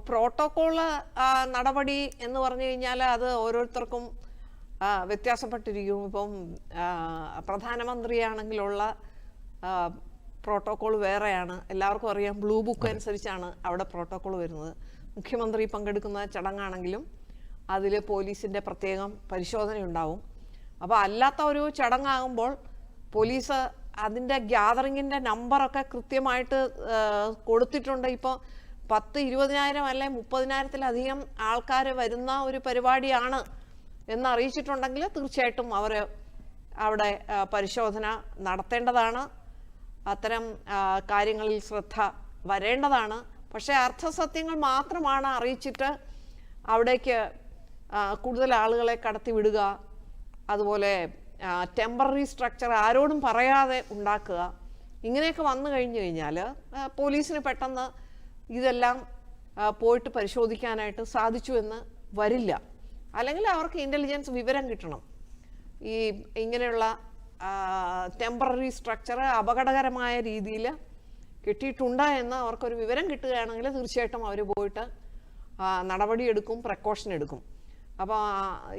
അപ്പോൾ പ്രോട്ടോകോൾ നടപടി എന്ന് പറഞ്ഞു കഴിഞ്ഞാൽ അത് ഓരോരുത്തർക്കും വ്യത്യാസപ്പെട്ടിരിക്കും. ഇപ്പം പ്രധാനമന്ത്രിയാണെങ്കിലുള്ള പ്രോട്ടോകോൾ വേറെയാണ്. എല്ലാവർക്കും അറിയാം ബ്ലൂ ബുക്ക് അനുസരിച്ചാണ് അവിടെ പ്രോട്ടോകോൾ വരുന്നത്. മുഖ്യമന്ത്രി പങ്കെടുക്കുന്ന ചടങ്ങാണെങ്കിലും അതിൽ പോലീസിന്റെ പ്രത്യേകം പരിശോധനയുണ്ടാവും. അപ്പോൾ അല്ലാത്ത ഒരു ചടങ്ങാകുമ്പോൾ പോലീസ് അതിന്റെ ഗ്യാതറിങ്ങിന്റെ നമ്പറൊക്കെ കൃത്യമായിട്ട് കൊടുത്തിട്ടുണ്ട്. ഇപ്പോൾ പത്ത് ഇരുപതിനായിരം അല്ലെ മുപ്പതിനായിരത്തിലധികം ആൾക്കാർ വരുന്ന ഒരു പരിപാടിയാണ് എന്ന് അറിയിച്ചിട്ടുണ്ടെങ്കിൽ തീർച്ചയായിട്ടും അവർ അവിടെ പരിശോധന നടത്തേണ്ടതാണ്. അത്തരം കാര്യങ്ങളിൽ ശ്രദ്ധ വരേണ്ടതാണ്. പക്ഷേ അർത്ഥസത്യങ്ങൾ മാത്രമാണ് അറിയിച്ചിട്ട് അവിടേക്ക് കൂടുതൽ ആളുകളെ കടത്തിവിടുക അതുപോലെ ടെമ്പററി സ്ട്രക്ചർ ആരോടും പറയാതെ ഉണ്ടാക്കുക. ഇങ്ങനെയൊക്കെ വന്നു കഴിഞ്ഞു കഴിഞ്ഞാൽ പോലീസിന് പെട്ടെന്ന് ഇതെല്ലാം പോയിട്ട് പരിശോധിക്കാനായിട്ട് സാധിച്ചു എന്ന് വരില്ല. അല്ലെങ്കിൽ അവർക്ക് ഇന്റലിജൻസ് വിവരം കിട്ടണം. ഈ ഇങ്ങനെയുള്ള ടെമ്പററി സ്ട്രക്ചർ അപകടകരമായ രീതിയിൽ കിട്ടിയിട്ടുണ്ട് എന്ന് അവർക്കൊരു വിവരം കിട്ടുകയാണെങ്കിൽ തീർച്ചയായിട്ടും അവർ പോയിട്ട് നടപടിയെടുക്കും പ്രക്കോഷൻ എടുക്കും അപ്പോൾ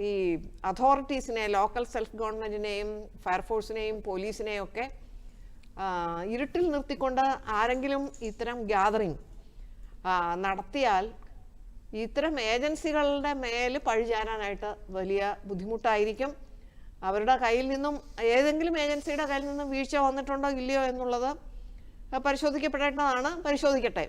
ഈ അതോറിറ്റീസിനെ ലോക്കൽ സെൽഫ് ഗവൺമെന്റിനെയും ഫയർഫോഴ്സിനെയും പോലീസിനെയും ഒക്കെ ഇരുട്ടിൽ നിർത്തിക്കൊണ്ട് ആരെങ്കിലും ഇത്തരം ഗ്യാതറിങ് നടത്തിയാൽ ഇത്തരം ഏജൻസികളുടെ മേൽ പഴിചാരാനായിട്ട് വലിയ ബുദ്ധിമുട്ടായിരിക്കും. അവരുടെ കയ്യിൽ നിന്നും ഏതെങ്കിലും ഏജൻസിയുടെ കയ്യിൽ നിന്നും വീഴ്ച വന്നിട്ടുണ്ടോ ഇല്ലയോ എന്നുള്ളത് പരിശോധിക്കപ്പെടേണ്ടതാണ്. പരിശോധിക്കട്ടെ.